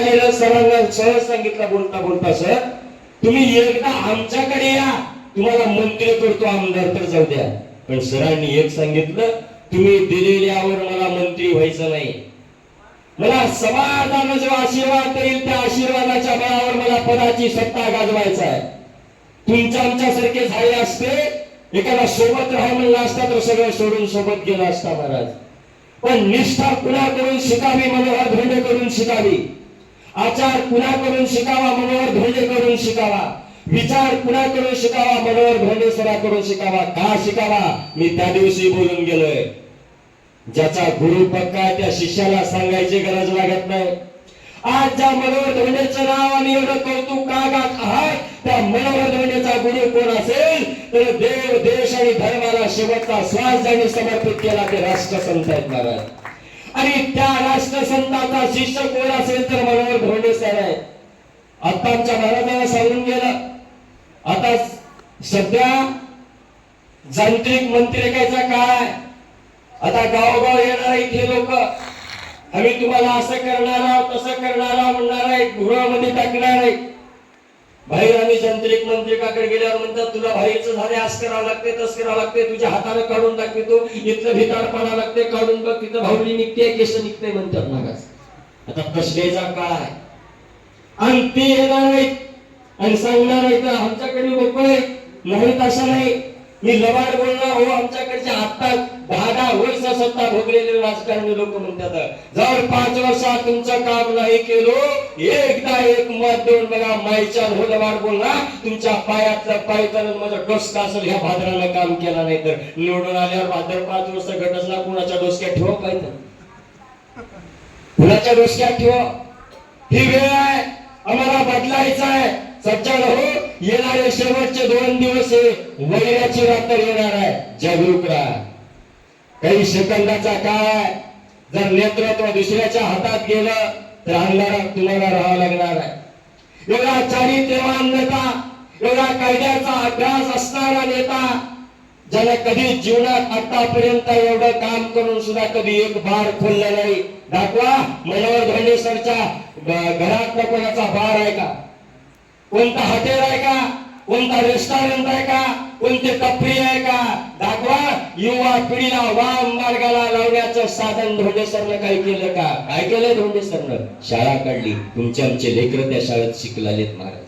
सरांना सहज सांगितलं बोलता बोलता सर. तुम्ही एकदा आमच्याकडे या. तुम्हाला मंत्री करतो आमदार तर जाऊ द्या. पण सरांनी एक सांगितलं तुम्ही दिलेल्यावर मला मंत्री व्हायचं नाही. मला समाजानं जो आशीर्वाद देईल त्या आशीर्वादाच्या बळावर मला पदाची सत्ता गाजवायचा आहे. तुमच्या आमच्यासारखे झाले असते एखादा सोबत राहा म्हणला असता तर सगळं सोडून सोबत गेला असता महाराज. पण निष्ठा कुणाकडून शिकावी मनोहर धोंडे करून शिकावी? आचार कुणाकडून शिकावा मनोहर धोंडे करून शिकावा. विचार कुणाकडून शिकावा मनोहर धोंडे सराकडून शिकावा. का शिकावा? मी त्या दिवशी बोलून गेलोय. ज्याचा गुरु पक्का त्या शिष्याला सांगायची गरज लागत नाही. आज ज्या मनोहर धोंडेचं नाव आणि एवढं कौतुक का गात आहात त्या मनोहर धोंडेचा गुरु कोण असेल? तर देव देश आणि धर्माला शेवटचा श्वास ज्यांनी समर्पित केला ते राष्ट्रसंत आहेत महाराज आणि त्या राष्ट्रसंत शिष्य कोण असेल तर मनावर भोंडे सर आहे. आता आमच्या महाराजांना सांगून गेलं. आता सध्या जांत्रिक मंत्रिकाचा काय आता गावगाव येणार इथे लोक आम्ही तुम्हाला असं करणार आहोत तसं करणार आहोत म्हणणार आहे गृहामध्ये टाकणार आहे बाहेर आम्ही जांत्रिक मंत्रिकाकडे गेल्यावर म्हणतात तुला बाहेरचं झाले असं करावं लागते तस करावं लागते तुझ्या हाताने काढून टाकते तो इथलं भिताडपणा लागते काढून बघ तिथं भावली निघते केस निघते म्हणतात मागास. आता कसलेचा काळ आहे? आणि ते येणार नाहीत. आणि सांगणार नाही तर आमच्याकडे लोक आहेत. नाहीत असं नाही. मी लबाड बोलणार हो आमच्याकडचे आता दहा दहा वर्ष सत्ता भोगलेले राजकारणी लोक म्हणतात. जर पाच वर्षात तुमचं काम नाही केलो एकदा एक मत देऊन बघा माईच्या हो लबाड बोलणार तुमच्या पायातलं पाय तर माझं डोसका असेल ह्या भादराला काम केला नाही तर. निवडून आल्यावर भाद्र पाच वर्ष घटसला कुणाच्या डोसक्यात ठेव पाहिजे कुणाच्या डोसक्यात ठेव. ही वेळ आहे. आम्हाला बदलायचं आहे. सज्जन हो येणारे शेवटचे दोन दिवस हे वैराची रात्र येणार आहे. जागरूक राहा. काही सेकंदाचा काय जर नेतृत्व दुसऱ्याच्या हातात गेलं तर अंधारा तुम्हाला राहावं लागणार आहे. एवढा चारित्र्यवान नेता एवढा कायद्याचा अभ्यास असणारा नेता ज्याला कधी जीवनात आतापर्यंत एवढं काम करून सुद्धा कधी एक बार खोलला नाही. दाखवा मनोहर धोंडे सरच्या घरात कोणाचा बार आहे का? कोणता हॉटेल आहे का? कोणता रेस्टॉरंट आहे का? कोणते टपरी आहे का? दाखवा युवा पिढीला वाम मार्गाला लावण्याचं साधन धोंडे सरनं काय केलं का? काय केलं धोंडे सरनं? शाळा काढली. तुमचे आमचे लेकर त्या शाळेत शिकलालेत महाराज.